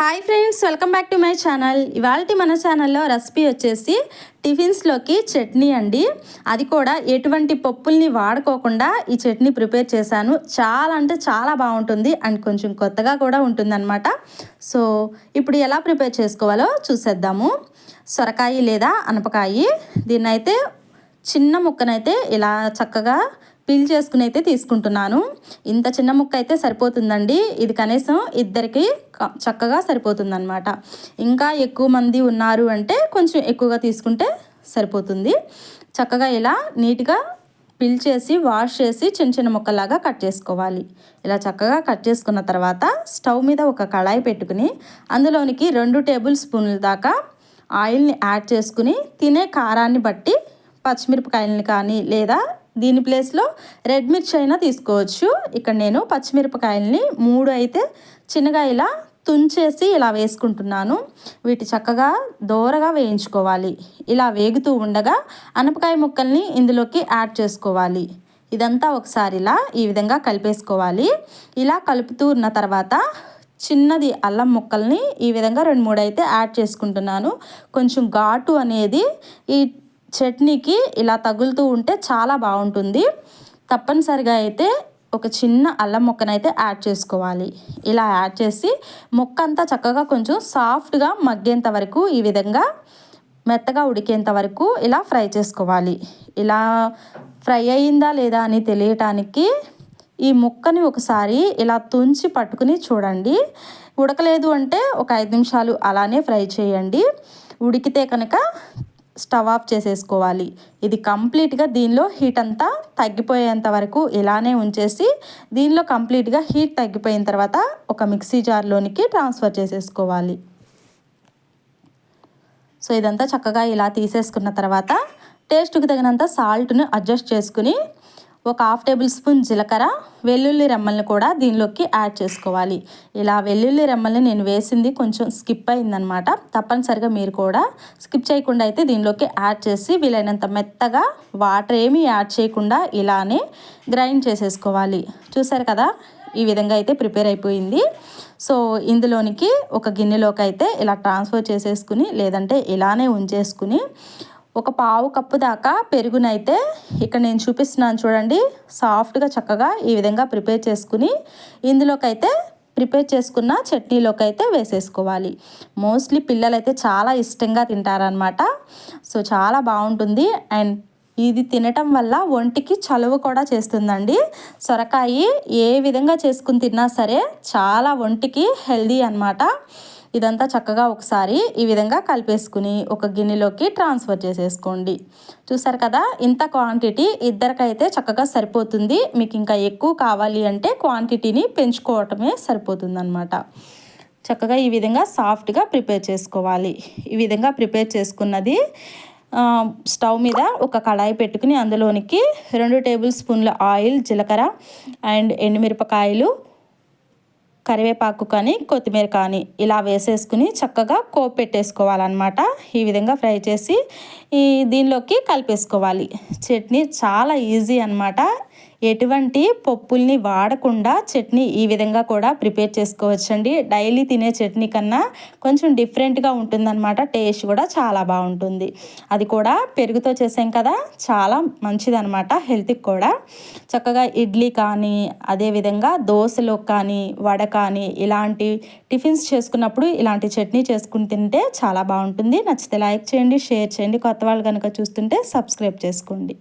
Hi friends welcome back to my channel ఇవాళ మన ఛానల్లో రెసిపీ వచ్చేసి టిఫిన్స్లోకి చట్నీ అండి. అది కూడా ఎటువంటి పప్పుల్ని వాడుకోకుండా ఈ చట్నీ ప్రిపేర్ చేశాను. చాలా అంటే చాలా బాగుంటుంది అండ్ కొంచెం కొత్తగా కూడా ఉంటుందన్నమాట. సో ఇప్పుడు ఎలా ప్రిపేర్ చేసుకోవాలో చూసేద్దాము. సొరకాయ లేదా అనపకాయ. దీన్నైతే చిన్న ముక్కనైతే ఇలా చక్కగా పీల్ చేసుకుని అయితే తీసుకుంటున్నాను. ఇంత చిన్న ముక్క అయితే సరిపోతుందండి. ఇది కనీసం ఇద్దరికి చక్కగా సరిపోతుందన్నమాట. ఇంకా ఎక్కువ మంది ఉన్నారు అంటే కొంచెం ఎక్కువగా తీసుకుంటే సరిపోతుంది. చక్కగా ఇలా నీట్గా పిల్ చేసి వాష్ చేసి చిన్న చిన్న ముక్కలాగా కట్ చేసుకోవాలి. ఇలా చక్కగా కట్ చేసుకున్న తర్వాత స్టవ్ మీద ఒక కళాయి పెట్టుకుని అందులోనికి రెండు టేబుల్ స్పూన్ల దాకా ఆయిల్ని యాడ్ చేసుకుని తినే కారాన్ని బట్టి పచ్చిమిరపకాయలని కానీ లేదా దీని ప్లేస్లో రెడ్ మిర్చి అయినా తీసుకోవచ్చు. ఇక్కడ నేను పచ్చిమిరపకాయలని మూడు అయితే చిన్నగా ఇలా తుంచేసి ఇలా వేసుకుంటున్నాను. వీటి చక్కగా దోరగా వేయించుకోవాలి. ఇలా వేగుతూ ఉండగా అనపకాయ ముక్కల్ని ఇందులోకి యాడ్ చేసుకోవాలి. ఇదంతా ఒకసారి ఇలా ఈ విధంగా కలిపేసుకోవాలి. ఇలా కలుపుతూ ఉన్న తర్వాత చిన్నది అల్లం ముక్కల్ని ఈ విధంగా రెండు మూడు అయితే యాడ్ చేసుకుంటున్నాను. కొంచెం ఘాటు అనేది ఈ చట్నీకి ఇలా తగులుతూ ఉంటే చాలా బాగుంటుంది. తప్పనిసరిగా అయితే ఒక చిన్న అల్లం ముక్కనైతే యాడ్ చేసుకోవాలి. ఇలా యాడ్ చేసి ముక్క అంతా చక్కగా కొంచెం సాఫ్ట్గా మగ్గేంత వరకు ఈ విధంగా మెత్తగా ఉడికేంత వరకు ఇలా ఫ్రై చేసుకోవాలి. ఇలా ఫ్రై అయిందా లేదా అని తెలియటానికి ఈ ముక్కని ఒకసారి ఇలా తుంచి పట్టుకుని చూడండి. ఉడకలేదు అంటే ఒక ఐదు నిమిషాలు అలానే ఫ్రై చేయండి. ఉడికితే కనుక స్టవ్ ఆఫ్ చేసేసుకోవాలి. ఇది కంప్లీట్గా దీనిలో హీట్ అంతా తగ్గిపోయేంత వరకు ఇలానే ఉంచేసి దీనిలో కంప్లీట్గా హీట్ తగ్గిపోయిన తర్వాత ఒక మిక్సీ జార్లోనికి ట్రాన్స్ఫర్ చేసేసుకోవాలి. సో ఇదంతా చక్కగా ఇలా తీసేసుకున్న తర్వాత టేస్ట్కి తగినంత సాల్ట్ను అడ్జస్ట్ చేసుకుని ఒక హాఫ్ టేబుల్ స్పూన్ జీలకర్ర వెల్లుల్లి రెమ్మల్ని కూడా దీనిలోకి యాడ్ చేసుకోవాలి. ఇలా వెల్లుల్లి రెమ్మల్ని నేను వేసింది కొంచెం స్కిప్ అయిందనమాట. తప్పనిసరిగా మీరు కూడా స్కిప్ చేయకుండా అయితే దీనిలోకి యాడ్ చేసి వీలైనంత మెత్తగా వాటర్ ఏమీ యాడ్ చేయకుండా ఇలానే గ్రైండ్ చేసేసుకోవాలి. చూసారు కదా ఈ విధంగా అయితే ప్రిపేర్ అయిపోయింది. సో ఇందులోనికి ఒక గిన్నెలోకి అయితే ఇలా ట్రాన్స్ఫర్ చేసేసుకుని లేదంటే ఇలానే ఉంచేసుకుని ఒక పావు కప్పు దాకా పెరుగునైతే ఇక్కడ నేను చూపిస్తున్నాను చూడండి. సాఫ్ట్గా చక్కగా ఈ విధంగా ప్రిపేర్ చేసుకుని ఇందులోకైతే ప్రిపేర్ చేసుకున్న చట్నీలోకి అయితే వేసేసుకోవాలి. మోస్ట్లీ పిల్లలైతే చాలా ఇష్టంగా తింటారనమాట సో చాలా బాగుంటుంది. అండ్ ఇది తినటం వల్ల ఒంటికి చలువ కూడా చేస్తుందండి. సొరకాయ ఏ విధంగా చేసుకుని తిన్నా సరే చాలా ఒంటికి హెల్దీ అనమాట ఇదంతా చక్కగా ఒకసారి ఈ విధంగా కలిపేసుకుని ఒక గిన్నెలోకి ట్రాన్స్ఫర్ చేసేసుకోండి. చూసారు కదా? ఇంత క్వాంటిటీ ఇద్దరికైతే చక్కగా సరిపోతుంది. మీకు ఇంకా ఎక్కువ కావాలి అంటే క్వాంటిటీని పెంచుకోవటమే సరిపోతుంది అనమాట చక్కగా ఈ విధంగా సాఫ్ట్గా ప్రిపేర్ చేసుకోవాలి. ఈ విధంగా ప్రిపేర్ చేసుకున్నది స్టవ్ మీద ఒక కళాయి పెట్టుకుని అందులోనికి రెండు టేబుల్ స్పూన్ల ఆయిల్ జీలకర్ర అండ్ ఎండుమిరపకాయలు కరివేపాకు కానీ కొత్తిమీర కానీ ఇలా వేసేసుకుని చక్కగా కోప్ పెట్టేసుకోవాలన్నమాట ఈ విధంగా ఫ్రై చేసి ఈ దీనిలోకి కలిపేసుకోవాలి. చట్నీ చాలా ఈజీ అనమాట ఎటువంటి పప్పుల్ని వాడకుండా చట్నీ ఈ విధంగా కూడా ప్రిపేర్ చేసుకోవచ్చండి. డైలీ తినే చట్నీ కన్నా కొంచెం డిఫరెంట్గా ఉంటుందన్నమాట. టేస్ట్ కూడా చాలా బాగుంటుంది. అది కూడా పెరుగుతో చేసాం కదా చాలా మంచిదనమాట హెల్త్కి కూడా. చక్కగా ఇడ్లీ కానీ అదేవిధంగా దోశలో కానీ వడ కానీ ఇలాంటి టిఫిన్స్ చేసుకున్నప్పుడు ఇలాంటి చట్నీ చేసుకుని తింటే చాలా బాగుంటుంది. నచ్చితే లైక్ చేయండి షేర్ చేయండి. కొత్త వాళ్ళు కనుక చూస్తుంటే సబ్స్క్రైబ్ చేసుకోండి.